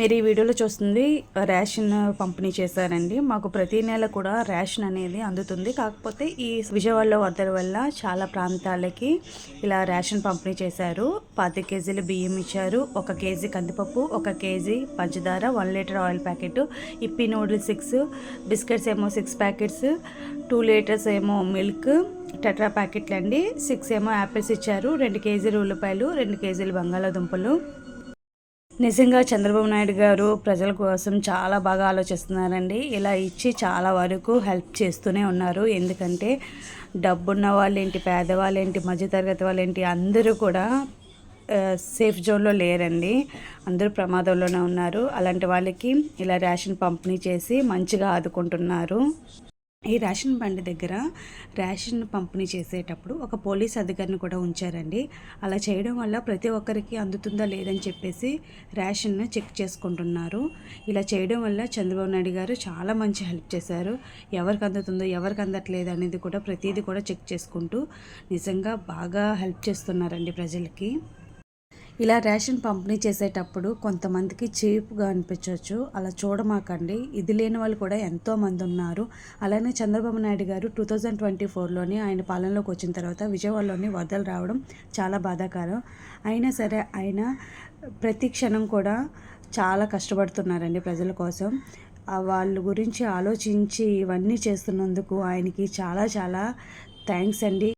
మీరు ఈ వీడియోలో చూస్తుంది రేషన్ పంపిణీ చేశారండి. మాకు ప్రతి నెల కూడా రేషన్ అనేది అందుతుంది. కాకపోతే ఈ విజయవాడలో వరదల వల్ల చాలా ప్రాంతాలకి ఇలా రేషన్ పంపిణీ చేశారు. పాతి కేజీలు బియ్యం ఇచ్చారు. ఒక కేజీ కందిపప్పు ఒక కేజీ పంచదార one litre oil packet Yippee noodles six biscuits ఏమో సిక్స్ ప్యాకెట్స్ టూ లీటర్స్ ఏమో మిల్క్ టెట్రా ప్యాకెట్లు అండి. సిక్స్ ఏమో యాపిల్స్ ఇచ్చారు. రెండు కేజీలు ఉల్లిపాయలు రెండు కేజీలు బంగాళాదుంపలు. నిజంగా చంద్రబాబు నాయుడు గారు ప్రజల కోసం చాలా బాగా ఆలోచిస్తున్నారండి. ఇలా ఇచ్చి చాలా వరకు హెల్ప్ చేస్తూనే ఉన్నారు. ఎందుకంటే డబ్బున్న వాళ్ళేంటి పేదవాళ్ళేంటి మధ్యతరగతి వాళ్ళేంటి అందరూ కూడా సేఫ్ జోన్లో లేరండి. అందరూ ప్రమాదంలోనే ఉన్నారు. అలాంటి వాళ్ళకి ఇలా రేషన్ పంపిణీ చేసి మంచిగా ఆదుకుంటున్నారు. ఈ రేషన్ బండి దగ్గర రేషన్ పంపిణీ చేసేటప్పుడు ఒక పోలీస్ అధికారిని కూడా ఉంచారండి. అలా చేయడం వల్ల ప్రతి ఒక్కరికి అందుతుందా లేదని చెప్పేసి రేషన్ను చెక్ చేసుకుంటున్నారు. ఇలా చేయడం వల్ల చంద్రబాబు నాయుడు గారు చాలా మంచి హెల్ప్ చేశారు. ఎవరికి అందుతుందో ఎవరికి అందట్లేదు అనేది కూడా ప్రతిదీ కూడా చెక్ చేసుకుంటూ నిజంగా బాగా హెల్ప్ చేస్తున్నారండి ప్రజలకి. ఇలా రేషన్ పంపిణీ చేసేటప్పుడు కొంతమందికి చీప్గా అనిపించవచ్చు. అలా చూడమాకండి. ఇది లేని వాళ్ళు కూడా ఎంతో మంది ఉన్నారు. అలానే చంద్రబాబు నాయుడు గారు టూ థౌజండ్ ట్వంటీ ఫోర్లోని ఆయన పాలనలోకి వచ్చిన తర్వాత విజయవాడలోని వరదలు రావడం చాలా బాధాకరం. అయినా సరే ఆయన ప్రతి క్షణం కూడా చాలా కష్టపడుతున్నారండి ప్రజల కోసం. వాళ్ళ గురించి ఆలోచించి ఇవన్నీ చేస్తున్నందుకు ఆయనకి చాలా చాలా థ్యాంక్స్ అండి.